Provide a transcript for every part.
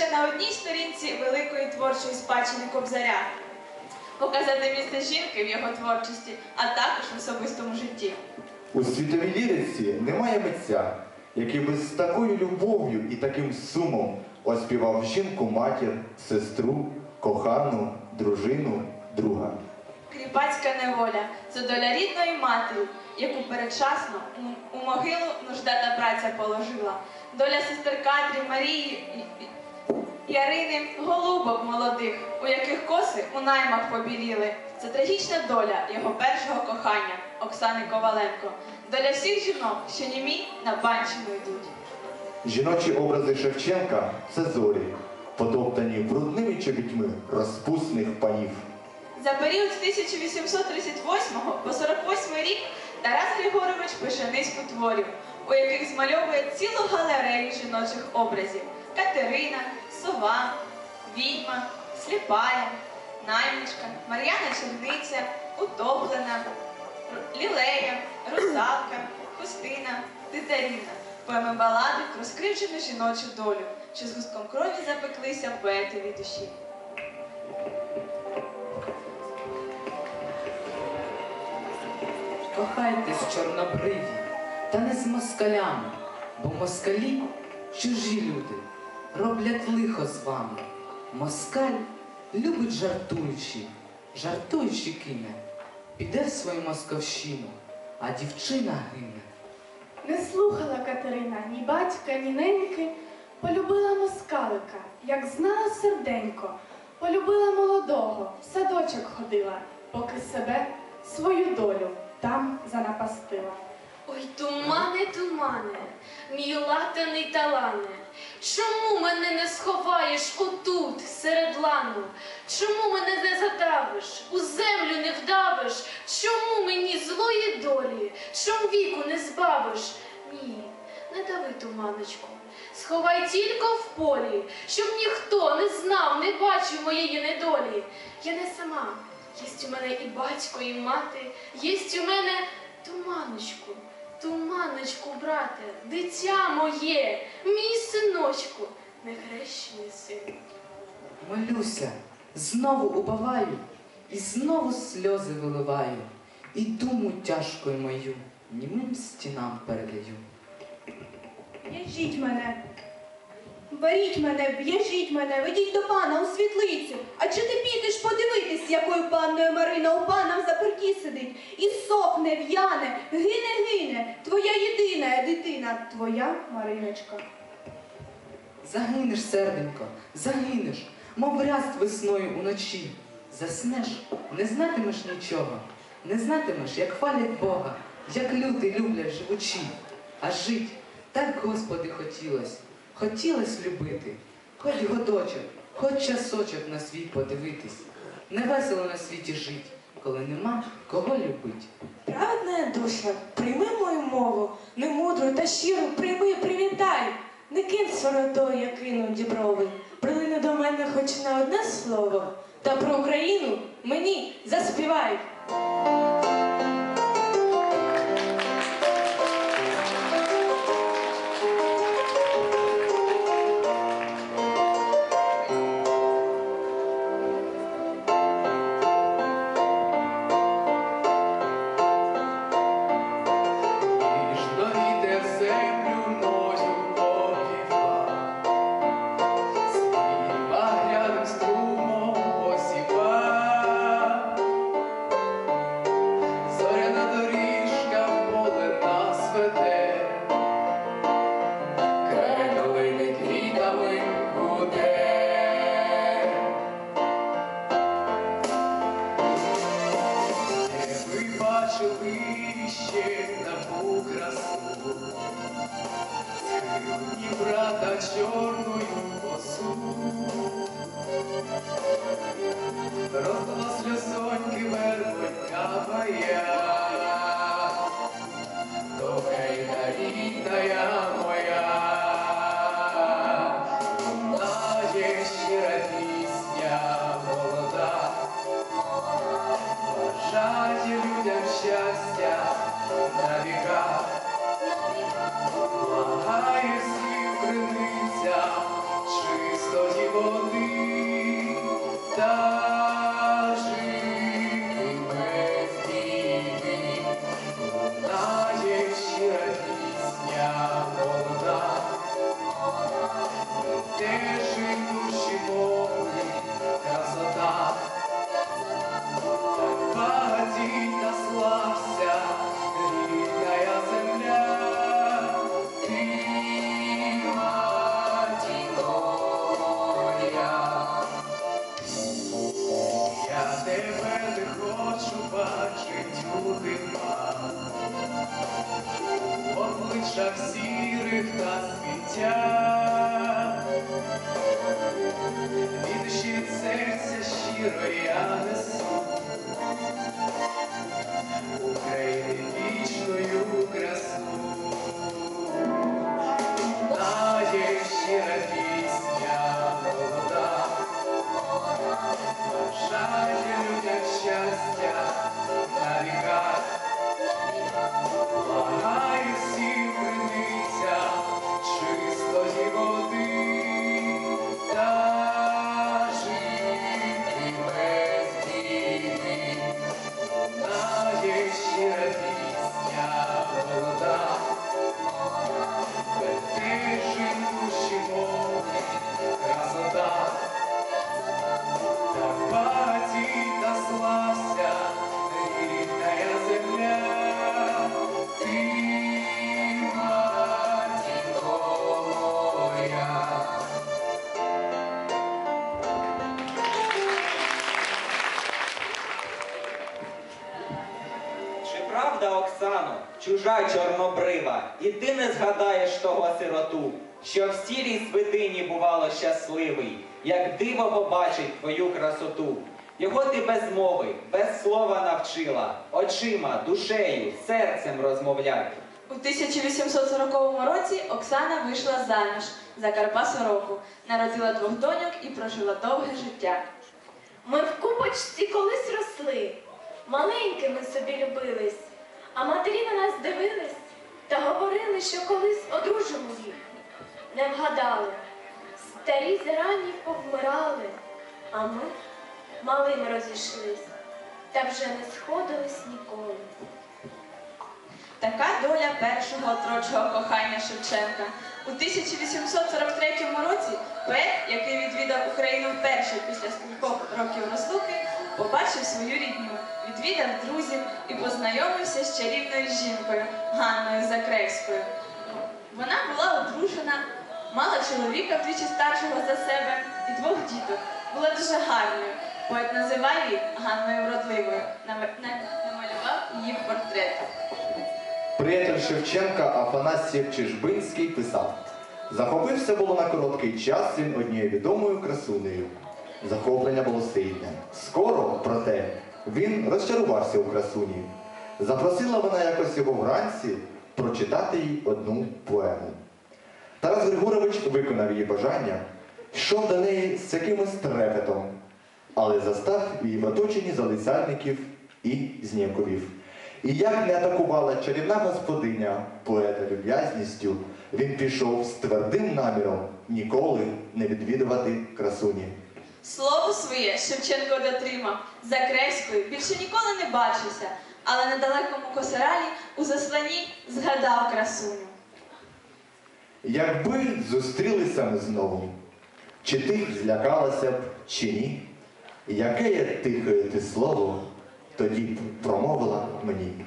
лише на одній сторінці великої творчої спадщини Кобзаря, показати місце жінки в його творчості, а також в особистому житті. У світовій ліриці немає митця, який би з такою любов'ю і таким сумом оспівав жінку матір, сестру, кохану, дружину, друга. Кріпацька неволя це доля рідної матері, яку передчасно у- могилу нужда та праця положила. Доля сестер Катрі, Марії, Ярини, голубок молодих, у яких коси у наймах побіліли. Це трагічна доля його першого кохання Оксани Коваленко. Доля всіх жінок, що німі на банщину йдуть. Жіночі образи Шевченка це зорі, потоптані брудними чобітьми розпусних панів. За період з 1838 по 48 рік Тарас Григорович пише низку творів, у яких змальовує цілу галерею жіночих образів: Катерина, Сова, Відьма, Сліпая, Наймичка, Мар'яна Черниця, Утоплена, Лілея, Русалка, Хустина, Титаріна. Поеми балади про скривджену жіночу долю, що з густком крові запеклися поетові душі. Кохайтесь, чорнобриві, та не з москалями, бо москалі чужі люди, роблять лихо з вами. Москаль любить жартуючи, жартуючи кине, піде в свою московщину, а дівчина гине. Не слухала Катерина ні батька, ні неньки, полюбила москалика, як знала серденько, полюбила молодого, в садочок ходила, поки себе, свою долю там занапастила. Ой, тумане, тумане, мій латаний талане, чому мене не сховаєш отут, серед лану? Чому мене не задавиш, у землю не вдавиш? Чому мені злої долі, чом віку не збавиш? Ні, не дави туманочку, сховай тільки в полі, щоб ніхто не знав, не бачив моєї недолі. Я не сама, єсть у мене і батько, і мати, єсть у мене туманочку. Туманочку, брате, дитя моє, мій синочку, нехрещений син. Молюся, знову убиваю, і знову сльози виливаю, і думу тяжкою мою німим стінам передаю. В'яжіть мене. Беріть мене, в'яжіть мене, ведіть до пана у світлицю. А чи ти підеш подивитись, якою панною Марина у пана в заперті сидить? І сохне, в'яне, гине, гине, твоя єдина дитина, твоя Мариночка. Загинеш, серденько, загинеш, мов ряст весною уночі. Заснеш, не знатимеш нічого, не знатимеш, як хвалять Бога, як люди люблять живучі. А жить так, Господи, хотілось, хотілось любити, хоч годочок, хоч часочок на світ подивитись. Не весело на світі жить, коли нема кого любить. Праведна душа, прийми мою мову, немудру та щиру, прийми, привітай. Не кинь сиротою, я кинув діброви. Прилини до мене хоч на одне слово. Та про Україну мені заспівай. В чужа чорнобрива, і ти не згадаєш того сироту, що в сірій свитині бувало щасливий, як диво побачить твою красоту. Його ти без мови, без слова навчила, очима, душею, серцем розмовляй. У 1840 році Оксана вийшла заміж за Карпа Сороку, народила двох доньок і прожила довге життя. Ми в купочці колись росли, маленькими собі любились, а матері на нас дивились та говорили, що колись одружимо їх. Не вгадали, старі зарані повмирали, а ми малими розійшлись, та вже не сходились ніколи. Така доля першого отрочого кохання Шевченка. У 1843 році поет, який відвідав Україну вперше після скількох років розлуки, побачив свою рідню, відвідав друзів і познайомився з чарівною жінкою Ганною Закревською. Вона була одружена, мала чоловіка вдвічі старшого за себе і двох діток. Була дуже гарною. Поет називає її Ганною Вродливою, намалював її портрет. Приятель Шевченка Афанасій Чижбинський писав: захопився було на короткий час він однією відомою красунею. Захоплення було сильне. Скоро, проте, він розчарувався у красуні. Запросила вона якось його вранці прочитати їй одну поему. Тарас Григорович виконав її бажання, йшов до неї з якимось трепетом, але застав її в оточенні залицяльників і зніяковів. І як не атакувала чарівна господиня поета люб'язністю, він пішов з твердим наміром ніколи не відвідувати красуні. Слово своє Шевченко дотримав. За Кревською більше ніколи не бачився, але на далекому косаралі у засланні згадав красуню. Якби зустрілися ми знову, чи ти злякалася б, чи ні? Яке я тихе ти слово тоді б промовила мені?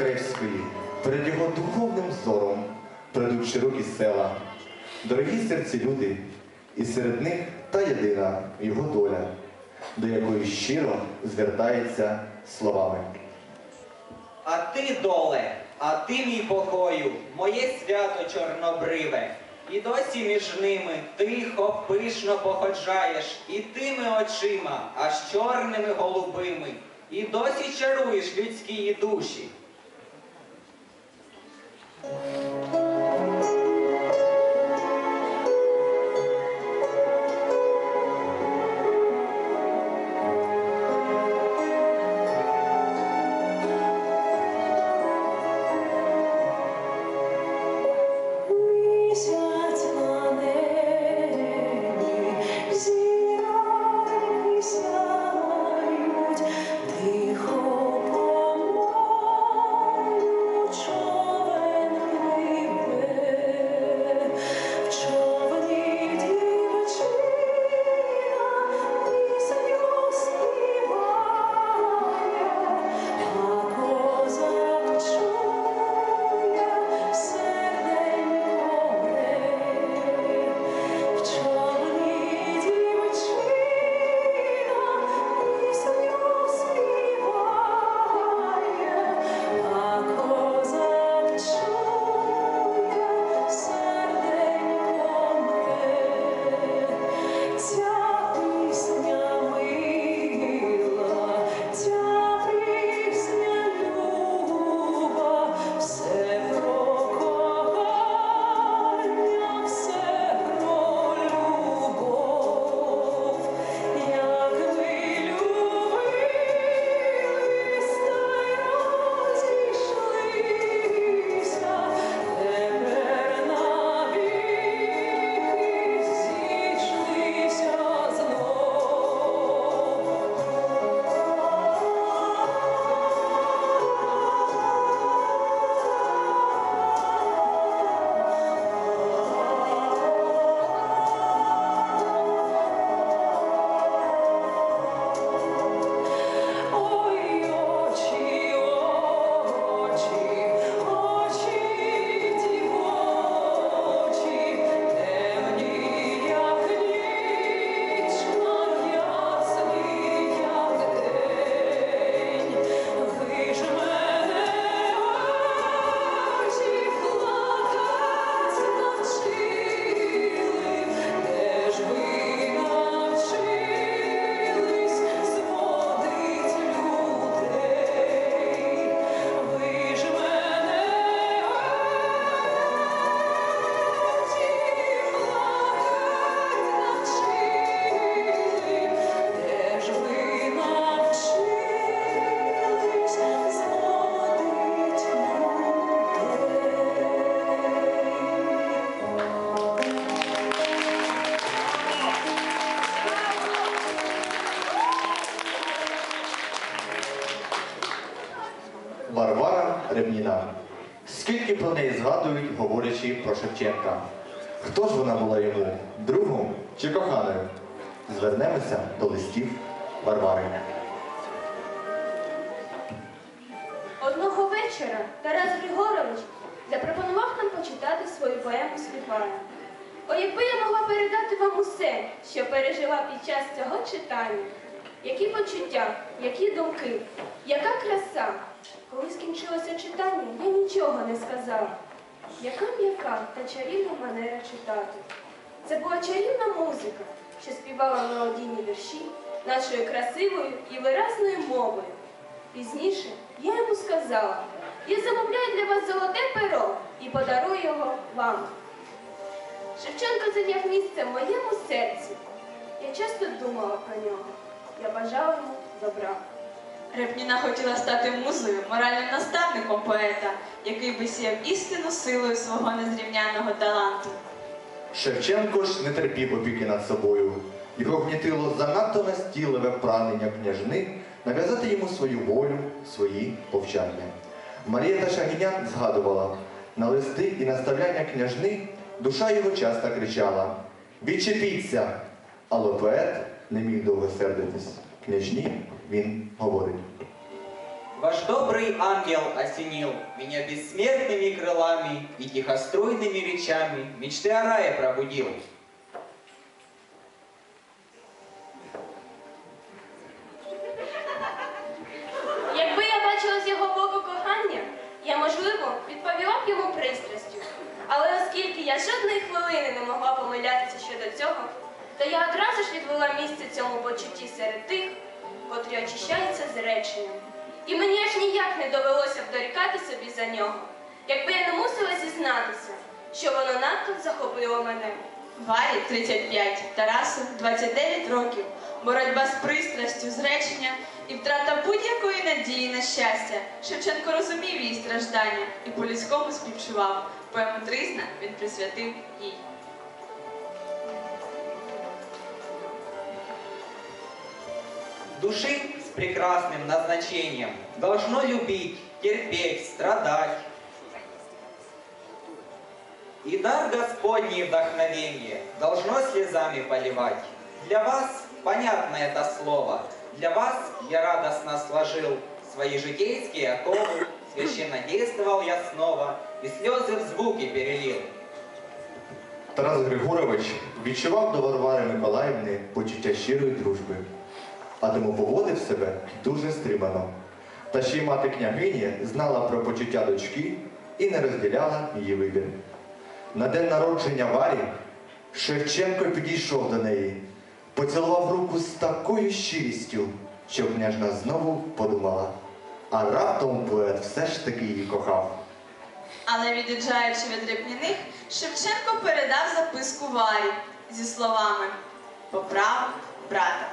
Ганни перед його духовним зором прийдуть широкі села, дорогі серці люди, і серед них та єдина його доля, до якої щиро звертається словами. А ти, доле, а ти, мій покою, моє свято чорнобриве. І досі між ними тихо, пишно походжаєш, і тими очима, аж чорними голубими, і досі чаруєш людські душі. Thank you. Говорячи про Шевченка? Хто ж вона була йому? Другом чи коханою? Звернемося до листів Варвари. Одного вечора Тарас Григорович запропонував нам почитати свою поему Світлана. О, якби я могла передати вам усе, що пережила під час цього читання, які почуття, які думки, яка краса. Коли скінчилося читання, я нічого не сказала. Яка м'яка та чарівна манера читати. Це була чарівна музика, що співала мелодійні вірші нашою красивою і виразною мовою. Пізніше я йому сказала, я замовляю для вас золоте перо і подарую його вам. Шевченко зайняв місце в моєму серці. Я часто думала про нього. Я бажала йому добра. Репніна хотіла стати музою, моральним наставником поета, який би сіяв істину силою свого незрівняного таланту. Шевченко ж не терпів опіки над собою. Його гнітило занадто настійливе прагнення княжни нав'язати йому свою волю, свої повчання. Марія Шагінян згадувала, на листи і наставляння княжни душа його часто кричала Відчепіться! Але поет не міг довго сердитись Княжні він говорить. Ваш добрый ангел осенил меня бессмертными крылами и тихостройными речами мечты о рае пробудил. Варі 35, Тарасу 29 років. Боротьба з пристрастю, зречення і втрата будь-якої надії на щастя. Шевченко розумів її страждання і по-людському співчував. Поему Тризна він присвятив їй. Души с прекрасным назначением должно любить, терпеть, страдать. И дар Господний вдохновение должно слезами поливать. Для вас понятно это слово. Для вас я радостно сложил свои житейские оковы, священно действовал я снова и слезы в звуки перелил. Тарас Григорович відчував до Варвари Миколаївни почуття щирої дружби, а тому поводив себе дуже стримано. Та ще й мати княгині знала про почуття дочки і не розділяла її вибір. На день народження Варі Шевченко підійшов до неї, поцілував руку з такою щирістю, що княжна знову подумала, а раптом поет все ж таки її кохав. Але від'їжджаючи від Репніних, Шевченко передав записку Варі зі словами Поправ брата.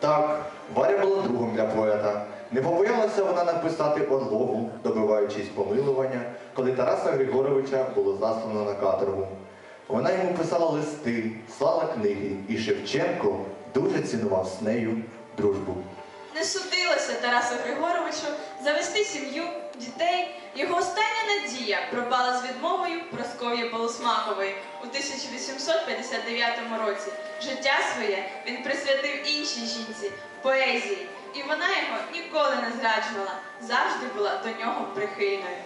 Так, Варя була другом для поета. Не побоялася вона написати одлогу, добиваючись помилування, коли Тараса Григоровича було заслано на каторгу. Вона йому писала листи, слала книги, і Шевченко дуже цінував з нею дружбу. Не судилося Тарасу Григоровичу завести сім'ю, дітей. Його остання надія пропала з відмовою Просков'ї Полусмакової у 1859 році. Життя своє він присвятив іншій жінці поезії, і вона його ніколи не зраджувала, завжди була до нього прихильною.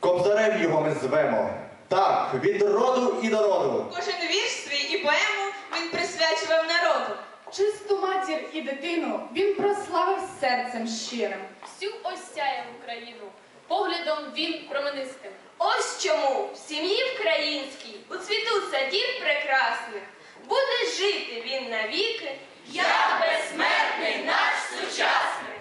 Кобзарем його ми звемо. Так, від роду і до роду. Кожен вірш свій і поему він присвячував народу. Чисту матір і дитину він прославив серцем щирим. Всю осяяв Україну, поглядом він променистим. Ось чому в сім'ї українській, у цвіту садів прекрасних, буде жити він навіки, як безсмертний наш сучасник.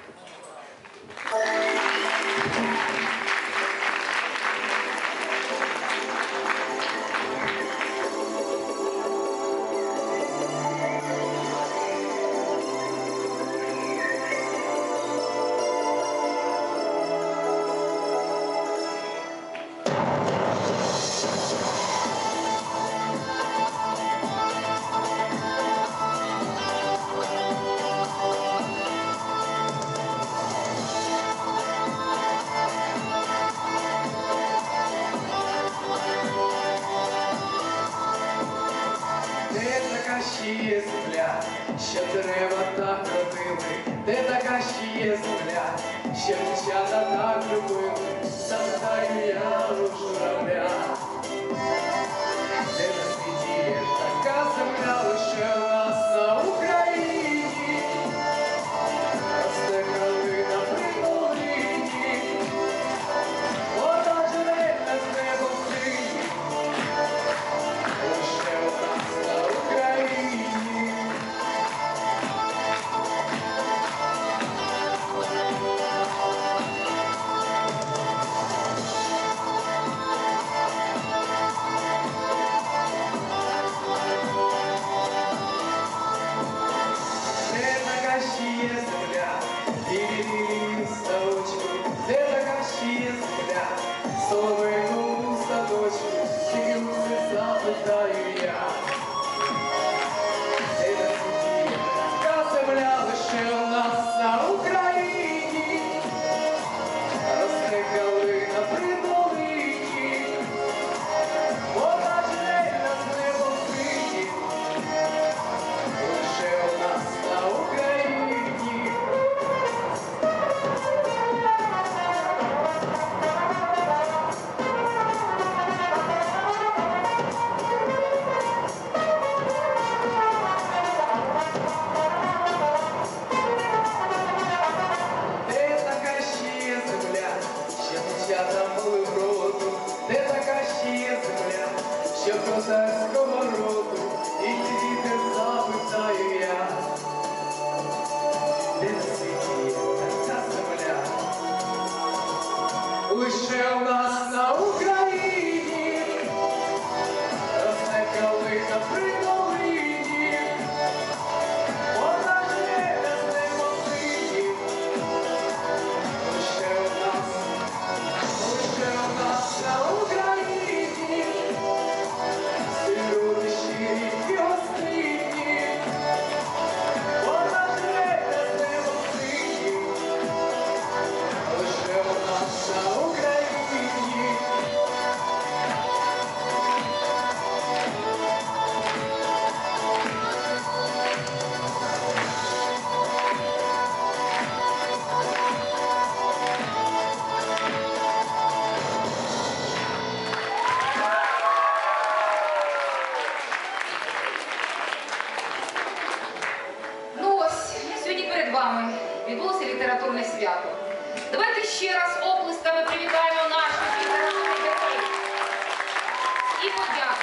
Дівчата так любили,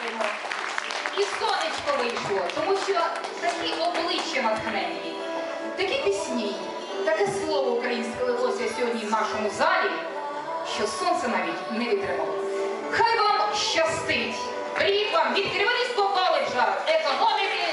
подякуємо. І сонечко вийшло, тому що такі обличчя натхненні, такі пісні, таке слово українське лилося сьогодні в нашому залі, що сонце навіть не витримало. Хай вам щастить! Привіт вам від керівництва коледжа економіки